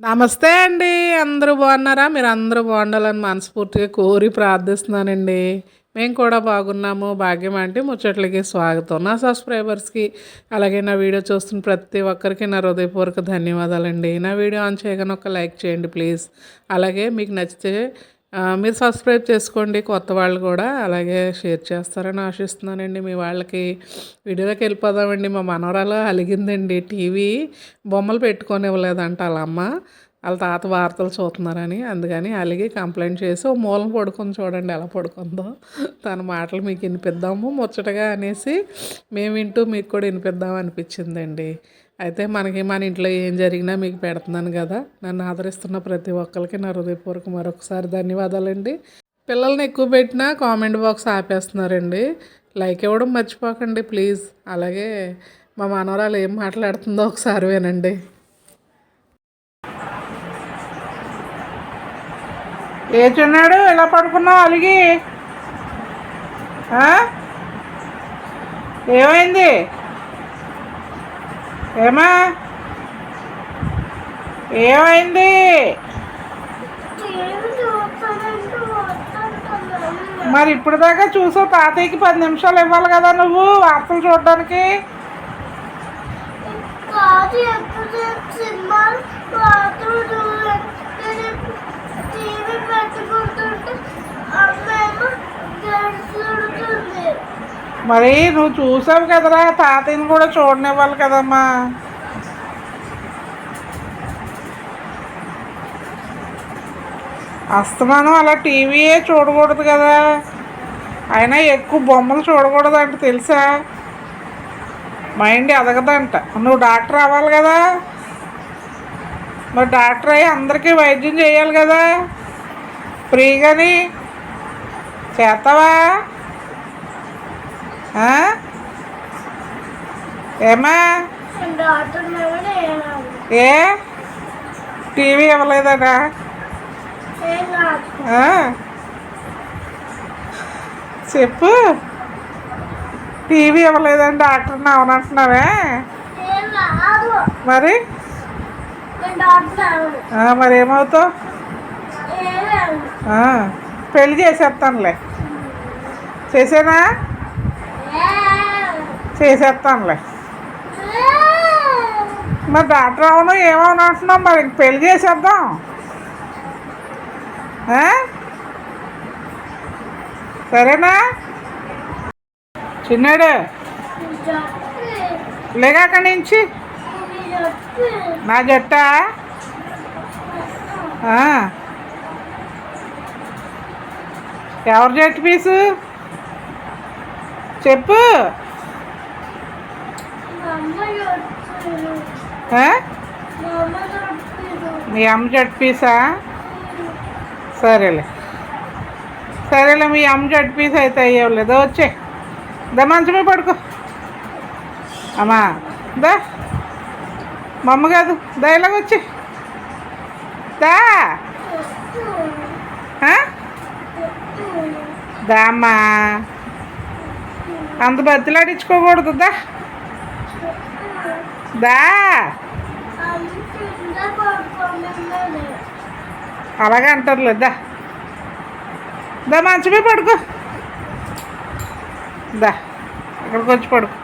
నమస్తే అండి. అందరూ బాగున్నారా? మీరు అందరూ బాగుండాలని మనస్ఫూర్తిగా కోరి ప్రార్థిస్తున్నానండి. మేము కూడా బాగున్నాము. భాగ్యం అంటే ముచ్చట్లకి స్వాగతం నా సబ్స్క్రైబర్స్కి. అలాగే నా వీడియో చూస్తున్న ప్రతి ఒక్కరికి నా హృదయపూర్వక ధన్యవాదాలండి. నా వీడియో ఆన్ చేయగానే ఒక లైక్ చేయండి ప్లీజ్. అలాగే మీకు నచ్చితే మీరు సబ్స్క్రైబ్ చేసుకోండి కొత్త వాళ్ళు కూడా అలాగే షేర్ చేస్తారని ఆశిస్తున్నానండి. మీ వాళ్ళకి వీడియోలోకి వెళ్ళిపోదామండి. మా మనవరాలు అలిగిందండి. టీవీ బొమ్మలు పెట్టుకొని ఇవ్వలేదంట వాళ్ళ అమ్మ. వాళ్ళ తాత వార్తలు చూస్తున్నారని. అందుకని అలిగి కంప్లైంట్ చేసి ఓ మూలం పడుకొని చూడండి ఎలా పడుకుందో. తన మాటలు మీకు వినిపిద్దాము ముచ్చటగా అనేసి మేము వింటూ మీకు కూడా వినిపిద్దాం అనిపించిందండి. అయితే మనకి మన ఇంట్లో ఏం జరిగినా మీకు పెడుతున్నాను కదా. నన్ను ఆదరిస్తున్న ప్రతి ఒక్కరికి నా హృదయపూర్వక మరొకసారి ధన్యవాదాలండి. పిల్లల్ని ఎక్కువ పెట్టినా కామెంట్ బాక్స్ ఆపేస్తున్నారండి. లైక్ ఇవ్వడం మర్చిపోకండి ప్లీజ్. అలాగే మా మనవరాలు ఏం మాట్లాడుతుందో ఒకసారి వినండి. ఏ చిన్నాడు? ఎలా పడుకున్నావు అలిగి? ఏమైంది? ఏమా? ఏమైంది? మరి ఇప్పుడు దాకా చూసావు తాతయ్యకి పది నిమిషాలు ఇవ్వాలి కదా నువ్వు వార్తలు చూడడానికి? టీవీ పెట్టుకుంటుంటే అమ్మేమో మరి నువ్వు చూసావు కదరా తాతయ్యని కూడా చూడనివ్వాలి కదమ్మా. అస్తమానం అలా టీవీయే చూడకూడదు కదా. అయినా ఎక్కువ బొమ్మలు చూడకూడదు అంటే తెలుసా? మైండ్ ఎదగదంట. నువ్వు డాక్టర్ అవ్వాలి కదా. మరి డాక్టర్ అయ్యి అందరికీ వైద్యం చేయాలి కదా. ఫ్రీగాని చేస్తావా? ఏమా? డాక్టర్ ఏ? టీవీ ఇవ్వలేదనా? చెప్పు. టీవీ ఇవ్వలేదని డాక్టర్ని అవునంటున్నావే మరి? డాక్టర్ మరి ఏమవుతావు? పెళ్ళి చేసేస్తానులే. చేసేనా? చేసేస్తానులే. మరి డాక్టర్ అవును ఏమవును అంటున్నావు? మరి పెళ్ళి చేసేద్దాం. సరేనా? చిన్నాడు లేక అక్కడి నుంచి? నా జట్ట? ఎవరు జట్టు పీసు చెప్పు ఆ? మీ అమ్మ పీసా? సరేలే. సరేలే మీ అమ్మ పీస్ అయితే అయ్యలేదు వచ్చే దా మంచమే పడుకో. అమ్మా దా. మా అమ్మ కాదు. దా ఇలాగ వచ్చి. దా. ఆ? దా అమ్మా. అంత బతిలాడించుకోకూడదు దా. దా అలాగే అంటారులే దా. దా మంచమే పడుకో. దా ఇక్కడికి వచ్చి పడుకో.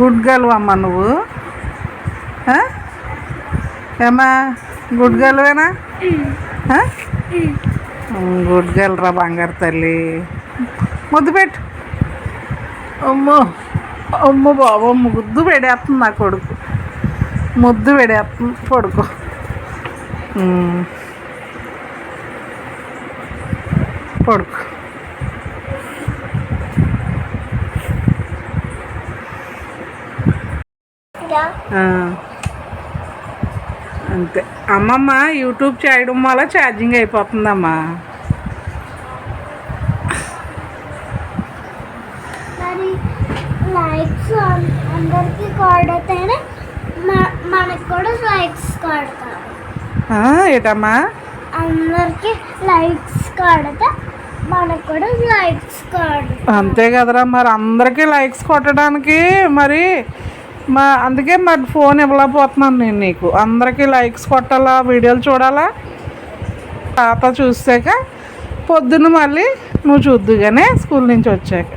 గుడ్ గర్ల్ అమ్మ నువ్వు. ఏమా ఏమ్మా గుడ్ గర్ల్వేనా గుడ్ గర్ల్ రా బంగారు తల్లి. ముద్దు పెట్టు. అమ్మో అమ్మ బాబు ముద్దు పెడేస్తుంది నా కొడుకు. ముద్దు పెడేస్తుంది. పడుకో ఆ. అంతే. అమ్మమ్మ యూట్యూబ్ చేయడం వల్ల ఛార్జింగ్ అయిపోతుందమ్మా మరి లైక్స్ అందరికి కొడితేనే మనకు కూడా లైక్స్ కొడతారు. ఏటమ్మా? అందరికి లైక్స్ కొడితే మనకు కూడా లైక్స్ కొడతారు. అంతే కదరా మరి అందరికీ లైక్స్ కొట్టడానికి మరి మా అందుకే మరి ఫోన్ ఇవ్వలేకపోతున్నాను నేను నీకు. అందరికీ లైక్స్ కొట్టాలా వీడియోలు చూడాలా? తాత చూసాక పొద్దున్న మళ్ళీ నువ్వు చూద్దుగానే స్కూల్ నుంచి వచ్చాక.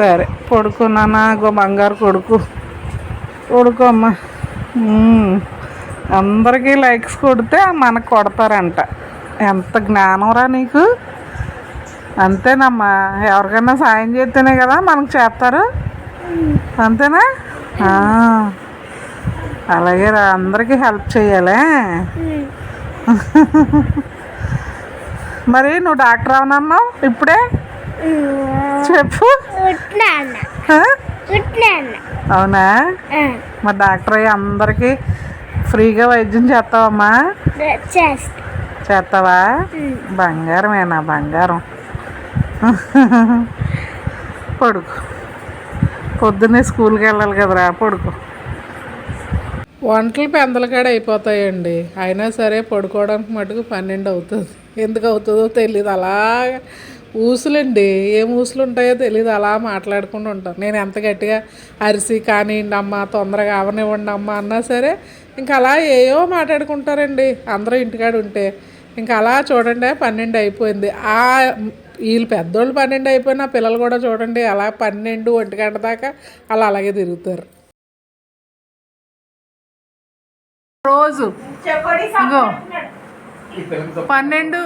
సరే. పడుకున్నానా? గో బంగారు కొడుకు. కొడుకు అమ్మ ఉమ్. అందరికీ లైక్స్ కొడితే మనకు కొడతారంట. ఎంత జ్ఞానంరా నీకు? అంతేనమ్మా. ఎవరికైనా సాయం చేస్తేనే కదా మనకు చేస్తారు. అంతేనా. అలాగే రా. అందరికీ హెల్ప్ చేయాలి. మరి నువ్వు డాక్టర్ అవునన్నావు ఇప్పుడే? చెప్పు. అవునా? మరి డాక్టర్ అయ్యి అందరికీ ఫ్రీగా వైద్యం చేస్తావమ్మా? చేస్తా. చేస్తావా? బంగారమేనా? బంగారం. పడుకు. పొద్దున్నే స్కూల్కి వెళ్ళాలి కదరా పడుకో. వంటలు పెందల కాడ అయిపోతాయండి. అయినా సరే పడుకోవడానికి మటుకు పన్నెండు అవుతుంది. ఎందుకు అవుతుందో తెలియదు అలాగా ఊసులండి. ఏం ఊసులు ఉంటాయో తెలియదు అలా మాట్లాడుకుంటూ ఉంటాం. నేను ఎంత గట్టిగా అరిసి కానివ్వండి అమ్మ తొందరగా అవనివ్వండి అమ్మ అన్నా సరే ఇంకా అలా ఏయో మాట్లాడుకుంటారండి. అందరూ ఇంటికాడ ఉంటే. ఇంకా అలా చూడండి పన్నెండు అయిపోయింది. ఆ వీళ్ళు పెద్దోళ్ళు పన్నెండు అయిపోయినా పిల్లలు కూడా చూడండి అలా పన్నెండు ఒంటి గంట దాకా అలా అలాగే తిరుగుతారు. రోజు. పన్నెండు.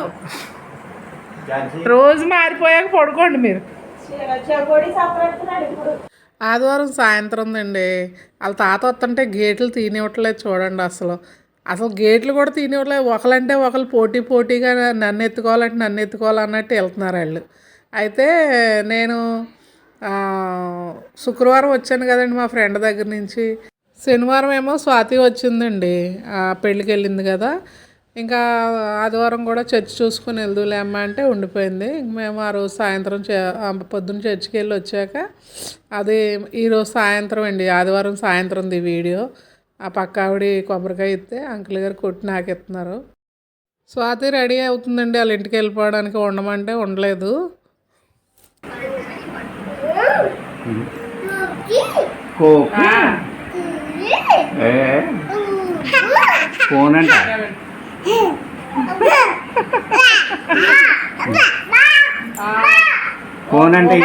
రోజు మారిపోయాక పడుకోండి మీరు. ఆదివారం సాయంత్రం అండి. వాళ్ళ తాత వస్తుంటే గేట్లు తీనివ్వట్లేదు చూడండి అసలు. అసలు గేట్లు కూడా తీనివ్వట్లేదు. ఒకలంటే ఒకరు పోటీ పోటీగా నన్ను ఎత్తుకోవాలంటే నన్ను ఎత్తుకోవాలన్నట్టు వెళ్తున్నారు వాళ్ళు. అయితే నేను ఆ, శుక్రవారం వచ్చాను కదండి మా ఫ్రెండ్ దగ్గర నుంచి. శనివారం ఏమో స్వాతి వచ్చిందండి. ఆ, పెళ్ళికి వెళ్ళింది కదా. ఇంకా ఆదివారం కూడా చర్చ్ చూసుకుని వెళ్దులే అమ్మ అంటే ఉండిపోయింది. ఇంక మేము ఆ రోజు సాయంత్రం పొద్దున్న చర్చికి వెళ్ళి వచ్చాక అది ఈరోజు సాయంత్రం అండి. ఆదివారం సాయంత్రంది వీడియో. ఆ పక్క ఆవిడ కొబ్బరికాయ ఇస్తే అంకుల్ గారు కొట్టి నాకు ఇస్తున్నారు స్వాతి రెడీ అవుతుందండి వాళ్ళ ఇంటికి వెళ్ళిపోవడానికి. ఉండమంటే ఉండలేదు కోకు? ఏ? ఫోన్ అంట ఫోన్ అంటే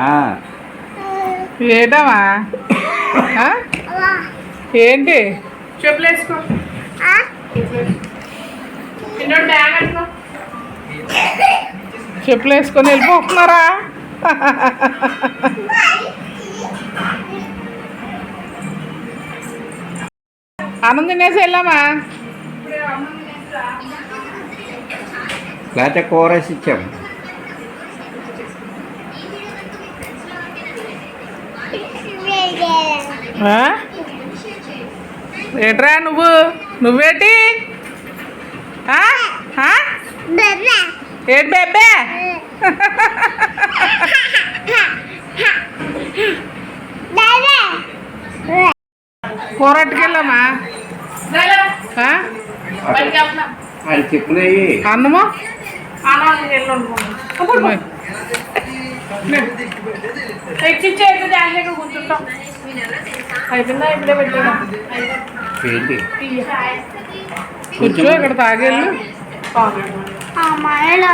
ఆ? ఏంటి? చెప్పులేసుకో. చెప్పులు వేసుకొని వెళ్ళిపోతున్నారా? అన్నం తినేసి వెళ్ళామా లేకపోతే కూరేసి ఇచ్చాము ఆ? ఏంట్రా నువ్వు నువ్వేటి ఆ? ఆ? ఏంటి బేబే కూర అట్టుకెళ్ళామా ఆ? అది చెప్పులేయి అన్నము ఏంటి కూర్చో ఇక్కడ తాగేళ్ళు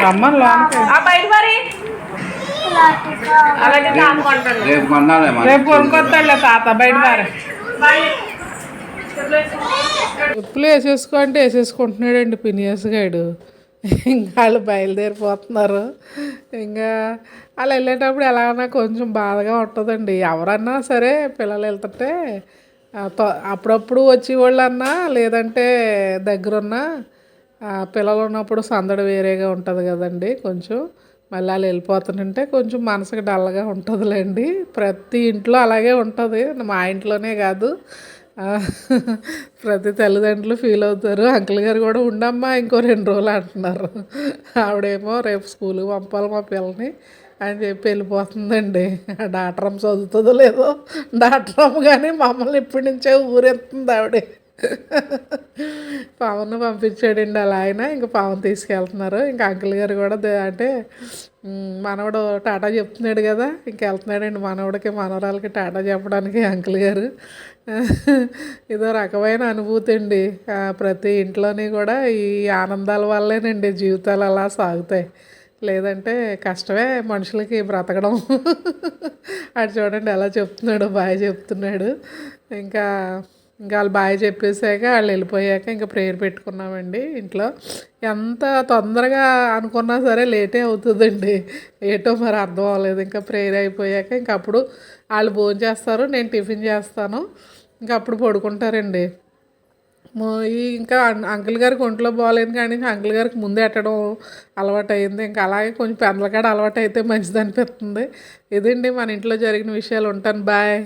రమ్మని లోనకి రేపు మన్నాలే మరి. రేపు కొనుక్కొస్తాడులే తాత బయట మారే చెప్పులు వేసేసుకో అంటే వేసేసుకుంటున్నాడండి పినియస్ గాడు. ఇంకా వాళ్ళు బయలుదేరిపోతున్నారు. ఇంకా వాళ్ళు వెళ్ళేటప్పుడు ఎలాగన్నా కొంచెం బాధగా ఉంటుందండి. ఎవరన్నా సరే పిల్లలు వెళ్తుంటే అప్పుడప్పుడు వచ్చేవాళ్ళన్నా లేదంటే దగ్గరున్న పిల్లలు ఉన్నప్పుడు సందడి వేరేగా ఉంటుంది కదండి కొంచెం. మళ్ళీ వాళ్ళు వెళ్ళిపోతుంటే కొంచెం మనసుకి డల్గా ఉంటుందిలేండి. ప్రతి ఇంట్లో అలాగే ఉంటుంది. మా ఇంట్లోనే కాదు. ప్రతి తల్లిదండ్రులు ఫీల్ అవుతారు. అంకుల్ గారు కూడా ఉండమ్మా ఇంకో రెండు రోజులు అంటున్నారు. ఆవిడేమో రేపు స్కూల్కి పంపాలి మా పిల్లని అని చెప్పి వెళ్ళిపోతుందండి. డాక్టర్ చదువుతుందో లేదో డాక్టర్ కానీ మమ్మల్ని ఇప్పటి నుంచే ఊరెత్తుంది ఆవిడే. పవన్ పంపించాడండి అలా ఆయన. ఇంకా పవన్ తీసుకెళ్తున్నారు. ఇంకా అంకుల్ గారు కూడా అంటే మనవడు టాటా చెప్తున్నాడు కదా. ఇంక వెళ్తున్నాడండి మనవడికి మనవరాలకి టాటా చెప్పడానికి అంకుల్ గారు. ఇదో రకమైన అనుభూతి అండి. ప్రతి ఇంట్లోని కూడా ఈ ఆనందాల వల్లేనండి జీవితాలు అలా సాగుతాయి. లేదంటే కష్టమే మనుషులకి బ్రతకడం. అటు చూడండి ఎలా చెప్తున్నాడు బాగా చెప్తున్నాడు. ఇంకా ఇంకా వాళ్ళు బాయ్ చెప్పేసాక వాళ్ళు వెళ్ళిపోయాక ఇంకా ప్రేయర్ పెట్టుకున్నామండి ఇంట్లో. ఎంత తొందరగా అనుకున్నా సరే లేటే అవుతుందండి. ఏటో మరి అర్థం అవ్వలేదు. ఇంకా ప్రేయర్ అయిపోయాక ఇంకా అప్పుడు వాళ్ళు భోజనం చేస్తారు నేను టిఫిన్ చేస్తాను. ఇంకా అప్పుడు పడుకుంటారండి. ఇంకా అంకుల్ గారికి ఒంట్లో బాగాలేదు కానీ అంకుల్ గారికి ముందే ఎట్టడం అలవాటు అయింది. ఇంకా అలాగే కొంచెం పెందలకాడ అలవాటు అయితే మంచిది అనిపిస్తుంది. ఇదండి మన ఇంట్లో జరిగిన విషయాలు. ఉంటాను. బాయ్.